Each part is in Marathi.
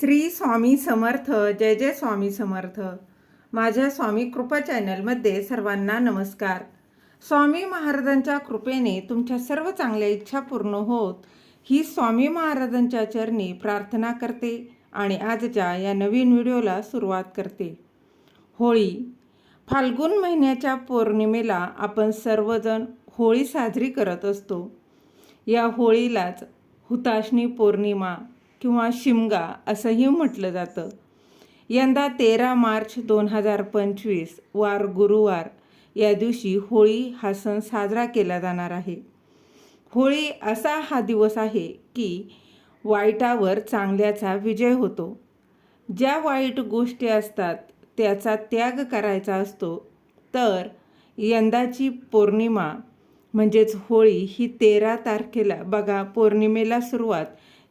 श्री स्वामी समर्थ जय जय स्वामी समर्थ. माझ्या स्वामी कृपा चॅनलमध्ये सर्वांना नमस्कार. स्वामी महाराजांच्या कृपेने तुमच्या सर्व चांगल्या इच्छा पूर्ण होत ही स्वामी महाराजांच्या चरणी प्रार्थना करते आणि आजच्या या नवीन व्हिडिओला सुरुवात करते. होळी. फाल्गुन महिन्याच्या पौर्णिमेला आपण सर्वजण होळी साजरी करत असतो. या होळीलाच हुताशनी पौर्णिमा किंवा शिमगा असंही म्हटलं जातं. यंदा तेरा मार्च दोन हजार पंचवीस वार गुरुवार या दिवशी होळी हा सण साजरा केला जाणार आहे. होळी असा हा दिवस आहे की वाईटावर चांगल्याचा विजय होतो. ज्या वाईट गोष्टी असतात त्याचा त्याग करायचा असतो. तर यंदाची पौर्णिमा म्हणजेच होळी ही तेरा तारखेला बघा पौर्णिमेला सुरुवात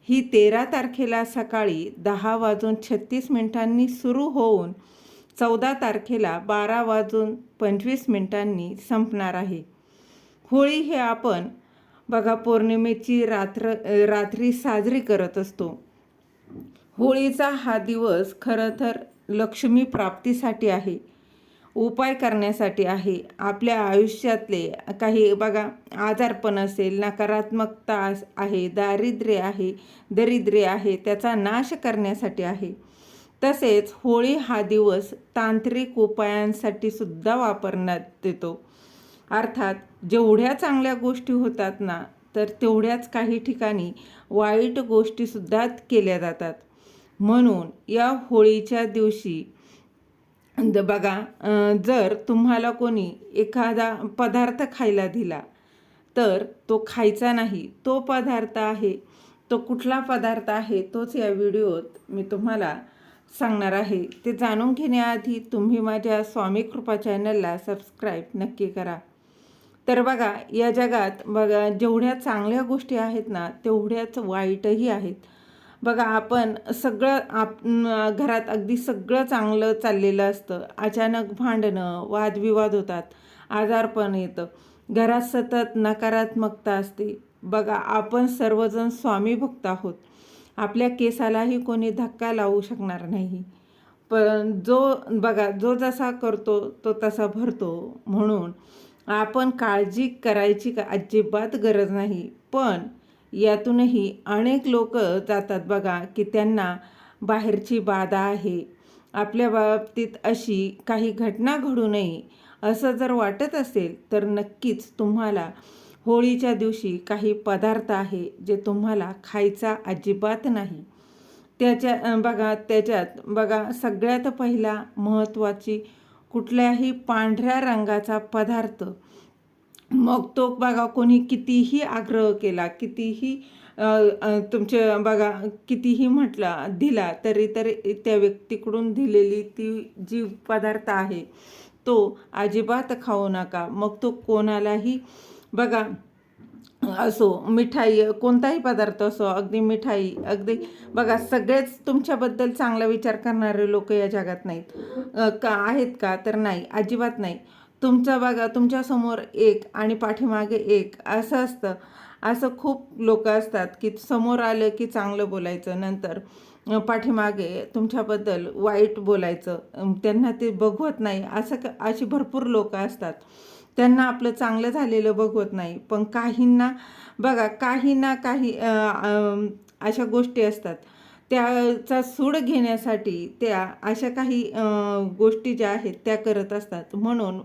ही तेरा तारखेला सकाळी दहा वाजून छत्तीस मिनिटांनी सुरू होऊन चौदा तारखेला बारा वाजून पंचवीस मिनिटांनी संपणार आहे. होळी हे आपण बघा पौर्णिमेची रात्र रात्री साजरी करत असतो. होळीचा हा दिवस खरं तर लक्ष्मी प्राप्तीसाठी आहे. उपाय करण्यासाठी आहे. आपल्या आयुष्यातले काही बघा आजारपण असेल नकारात्मकता आहे दारिद्र्य आहे दरिद्र्य आहे त्याचा नाश करण्यासाठी आहे. तसेच होळी हा दिवस तांत्रिक उपायांसाठी सुद्धा वापरण्यात येतो. अर्थात जेवढ्या चांगल्या गोष्टी होतात ना तर तेवढ्याच काही ठिकाणी वाईट गोष्टीसुद्धा केल्या जातात. म्हणून या होळीच्या दिवशी द बघा जर तुम्हाला कोणी एखादा पदार्थ खायला दिला तर तो खायचा नाही. तो पदार्थ आहे तो कुठला पदार्थ आहे तोच या व्हिडिओत मी तुम्हाला सांगणार आहे. ते जाणून घेण्याआधी तुम्ही माझ्या स्वामी कृपा चॅनलला सबस्क्राईब नक्की करा. तर बघा या जगात बघा जेवढ्या चांगल्या गोष्टी आहेत ना तेवढ्याच वाईटही आहेत. बघा आपण सगळं आप घरात अगदी सगळं चांगलं चाललेलं असतं. अचानक भांडणं वादविवाद होतात. आजारपण येतं. घरात सतत नकारात्मकता असते. बघा आपण सर्वजण स्वामी भक्त आहोत. आपल्या केसालाही कोणी धक्का लावू शकणार नाही. पण जो बघा जो जसा करतो तो तसा भरतो. म्हणून आपण काळजी करायची का अजिबात गरज नाही. पण यातूनही अनेक लोक जातात बघा की त्यांना बाहेरची बाधा आहे. आपल्या बाबतीत अशी काही घटना घडू नये असं जर वाटत असेल तर नक्कीच तुम्हाला होळीच्या दिवशी काही पदार्थ आहे जे तुम्हाला खायचा अजिबात नाही. त्याच्या बघा त्याच्यात बघा सगळ्यात पहिला महत्त्वाची कुठल्याही पांढऱ्या रंगाचा पदार्थ मग तो बघा कोणी कितीही आग्रह केला कितीही तुमचे बघा कितीही म्हटला दिला तरी तरी त्या व्यक्तीकडून दिलेली ती जी पदार्थ आहे तो अजिबात खाऊ नका. मग तो कोणालाही बघा असो मिठाई कोणताही पदार्थ असो अगदी मिठाई अगदी बघा सगळेच तुमच्याबद्दल चांगला विचार करणारे लोक या जगात नाहीत. का आहेत का? तर नाही अजिबात नाही. तुमचं बघा तुमच्यासमोर एक आणि पाठीमागे एक असं असतं. असं खूप लोक असतात की समोर आलं की चांगलं बोलायचं. नंतर पाठीमागे तुमच्याबद्दल वाईट बोलायचं. त्यांना ते बघवत नाही. असं क अशी भरपूर लोक असतात. त्यांना आपलं चांगलं झालेलं बघवत नाही. पण काहींना बघा काही ना काही अशा गोष्टी असतात. त्याचा सूड घेण्यासाठी त्या अशा काही गोष्टी ज्या आहेत त्या करत असतात. म्हणून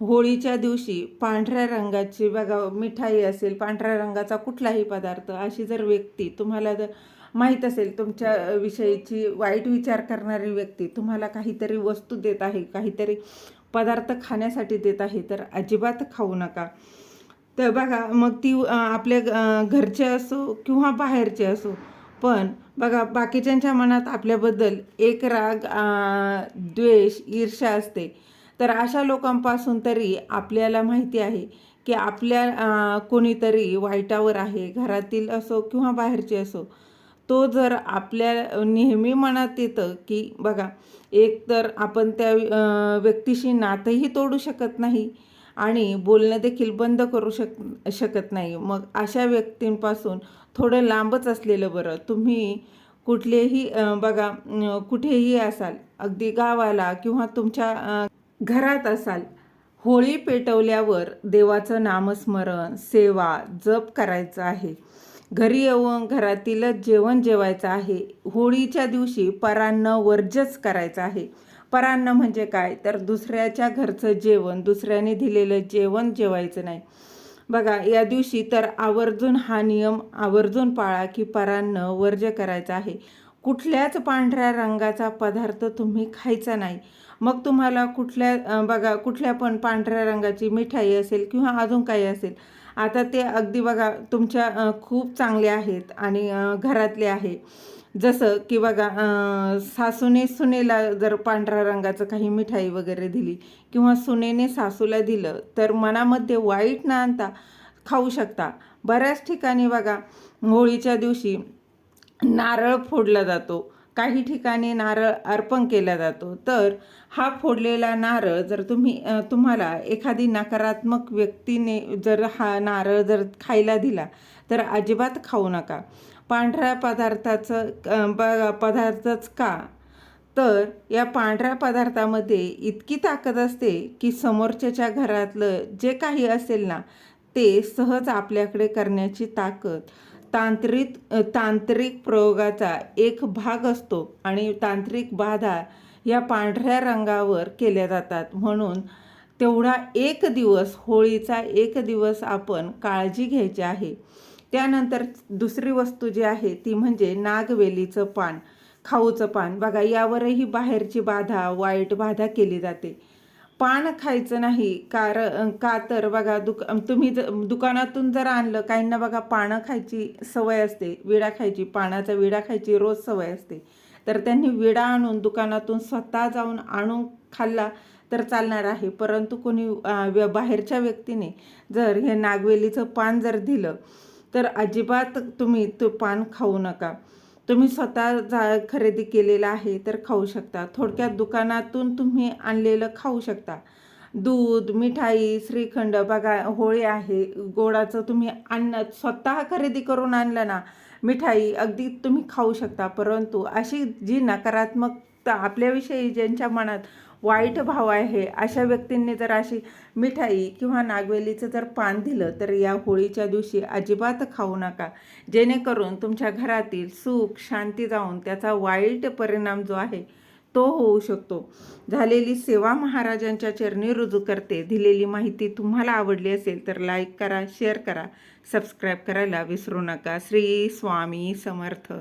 होळीच्या दिवशी पांढऱ्या रंगाची बघा मिठाई असेल पांढऱ्या रंगाचा कुठलाही पदार्थ अशी जर व्यक्ती तुम्हाला जर माहीत असेल तुमच्या विषयीची वाईट विचार करणारी व्यक्ती तुम्हाला काहीतरी वस्तू देत आहे काहीतरी पदार्थ खाण्यासाठी देत आहे तर अजिबात खाऊ नका. तर बघा मग ती आपल्या घरचे असो किंवा बाहेरचे असो पण बघा बाकीच्यांच्या मनात आपल्याबद्दल एक राग द्वेष ईर्ष्या असते. तर अशा लोकांपासून तरी आपल्याला माहिती आहे की आपल्या कोणीतरी वाईटावर आहे घरातील असो किंवा बाहेरचे असो तो जर आपल्या नेहमी मनात येतं की बघा एक तर आपण त्या व्यक्तीशी नातंही तोडू शकत नाही आणि बोलणं देखील बंद करू शक शकत नाही. मग अशा व्यक्तींपासून थोडं लांबच असलेलं बरं. तुम्ही कुठलेही बघा कुठेही असाल अगदी गावाला किंवा तुमच्या घरात असाल. होळी पेटवल्यावर देवाचं नामस्मरण सेवा जप करायचं आहे. घरी येऊन घरातीलच जेवण जेवायचं आहे. होळीच्या दिवशी परान्न वर्जच करायचं आहे. परान्न म्हणजे काय? तर दुसऱ्याच्या घरचं जेवण दुसऱ्याने दिलेलं जेवण जेवायचं नाही. बघा या दिवशी तर आवर्जून हा नियम आवर्जून पाळा की परान्न वर्ज करायचा आहे. कुठल्याच पांढऱ्या रंगाचा पदार्थ तुम्ही खायचा नाही. मग तुम्हाला कुठल्या बघा कुठल्या पण पांढऱ्या रंगाची मिठाई असेल किंवा अजून काही असेल आता ते अगदी बघा तुमच्या खूप चांगले आहेत आणि घरातले आहे. जसं की बघा सासूने सुनेला जर पांढऱ्या रंगाचं काही मिठाई वगैरे दिली किंवा सुनेने सासूला दिलं तर मनामध्ये वाईट ना आणता खाऊ शकता. बऱ्याच ठिकाणी बघा होळीच्या दिवशी नारळ फोडला जातो. काही ठिकाणी नारळ अर्पण केला जातो. तर हा फोडलेला नारळ जर तुम्ही तुम्हाला एखादी नकारात्मक व्यक्तीने जर हा नारळ जर खायला दिला तर अजिबात खाऊ नका. पांढऱ्या पदार्थाचं पदार्थच का? तर या पांढऱ्या पदार्थामध्ये इतकी ताकद असते की समोरच्याच्या घरातलं जे काही असेल ना ते सहज आपल्याकडे करण्याची ताकद तांत्रिक तांत्रिक प्रयोगाचा एक भाग असतो आणि तांत्रिक बाधा या पांढऱ्या रंगावर केल्या जातात. म्हणून तेवढा एक दिवस होळीचा एक दिवस आपण काळजी घ्यायची आहे. त्यानंतर दुसरी वस्तू जी आहे ती म्हणजे नागवेलीचं पान खाऊचं पान. बघा यावरही बाहेरची बाधा वाईट बाधा केली जाते. पान खायचं नाही कार का तर बघा दुक तुम्ही दुकानातून जर आणलं काहींना बघा पानं खायची सवय असते विडा खायची पानाचा विडा खायची रोज सवय असते. तर त्यांनी विडा आणून दुकानातून स्वतः जाऊन आणून खाल्ला तर चालणार आहे. परंतु कोणी व्य- बाहेरच्या व्यक्तीने जर हे नागवेलीचं पान जर दिलं तर अजिबात तुम्ही तो पान खाऊ नका. तुम्ही स्वतः जा खरेदी केलेलं आहे तर खाऊ शकता. थोडक्यात दुकानातून तुम्ही आणलेलं खाऊ शकता. दूध मिठाई श्रीखंड बघा होळी आहे. गोडाचं तुम्ही अन्न स्वतः खरेदी करून आणलं ना मिठाई अगदी तुम्ही खाऊ शकता. परंतु अशी जी नकारात्मकता आपल्याविषयी ज्यांच्या मनात वाईट भाव आहे. अशा व्यक्तींनी जर अशी मिठाई किंवा नागवेलीचं जर पान दिलं तर या होळीच्या दिवशी अजिबात खाऊ नका. जेणेकरून तुमच्या घरातील सुख शांती जाऊन त्याचा वाईट परिणाम जो आहे तो होऊ शकतो. झालेली सेवा महाराजांच्या चरणी रुजू करते. दिलेली माहिती तुम्हाला आवडली असेल तर लाईक करा शेअर करा सबस्क्राईब करायला विसरू नका. श्री स्वामी समर्थ.